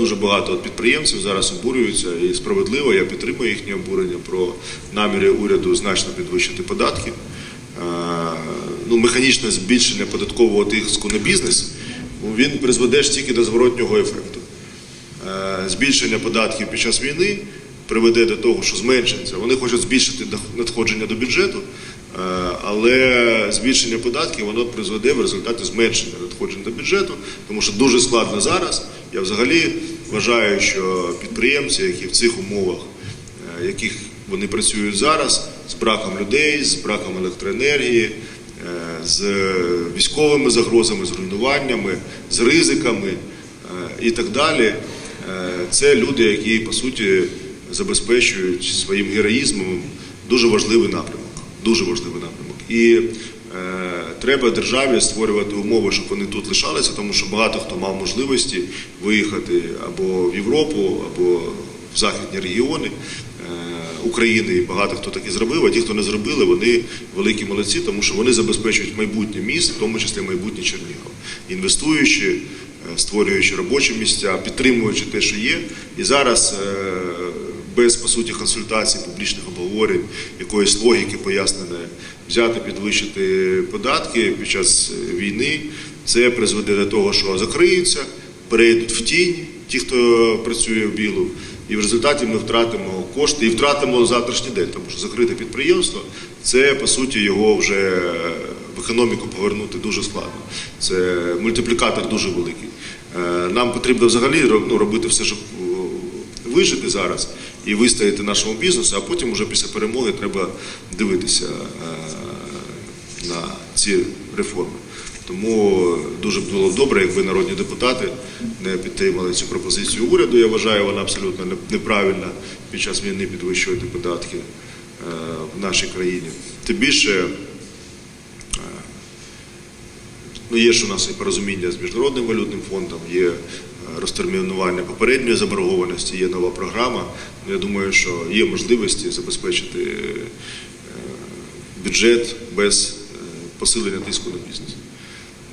дуже багато підприємців зараз обурюються і справедливо я підтримую їхнє обурення про наміри уряду значно підвищити податки. Е, Ну, механічне збільшення податкового тиску на бізнес ну, він призведе ж тільки до зворотнього ефекту. Е, Збільшення податків під час війни приведе до того, що зменшиться. Вони хочуть збільшити надходження до бюджету, е, але збільшення податків воно призведе в результаті зменшення надходжень до бюджету, тому що дуже складно зараз. Я взагалі вважаю, що підприємці, які в цих умовах, е, яких вони працюють зараз, з браком людей, з браком електроенергії, е, з військовими загрозами, з руйнуваннями, з ризиками е, і так далі. Це люди, які по суті забезпечують своїм героїзмом дуже важливий напрямок. Дуже важливий напрямок. І треба державі створювати умови, щоб вони тут лишалися, тому що багато хто мав можливості виїхати або в Європу, або в західні регіони. е, України і багато хто так і зробив, а ті, хто не зробили, вони великі молодці, тому що вони забезпечують майбутнє міст, в тому числі майбутнє Чернігів, інвестуючи, е, створюючи робочі місця, підтримуючи те, що є. І зараз е, без по суті консультацій, публічних обговорень, якоїсь логіки поясненої, взяти, підвищити податки під час е, війни, це призведе до того, що закриються, перейдуть в тінь ті, хто працює в білу. І в результаті ми втратимо кошти і втратимо завтрашній день, тому що закрите підприємство це по суті його вже в економіку повернути дуже складно. Це мультиплікатор дуже великий. Е, Нам потрібно взагалі ну, робити все, щоб е, вижити зараз і вистояти нашому бізнесу, а потім вже після перемоги треба дивитися е, на ці реформи. Тому дуже було б добре, якби народні депутати не підтримали цю пропозицію уряду. Я вважаю, вона абсолютно неправильна під час війни підвищувати податки е, в нашій країні. Тим більше е, ну, є ж у нас і порозуміння з міжнародним валютним фондом, є розтермінування попередньої заборгованості, є нова програма. Я думаю, що є можливості забезпечити е, бюджет без е, посилення тиску на бізнес.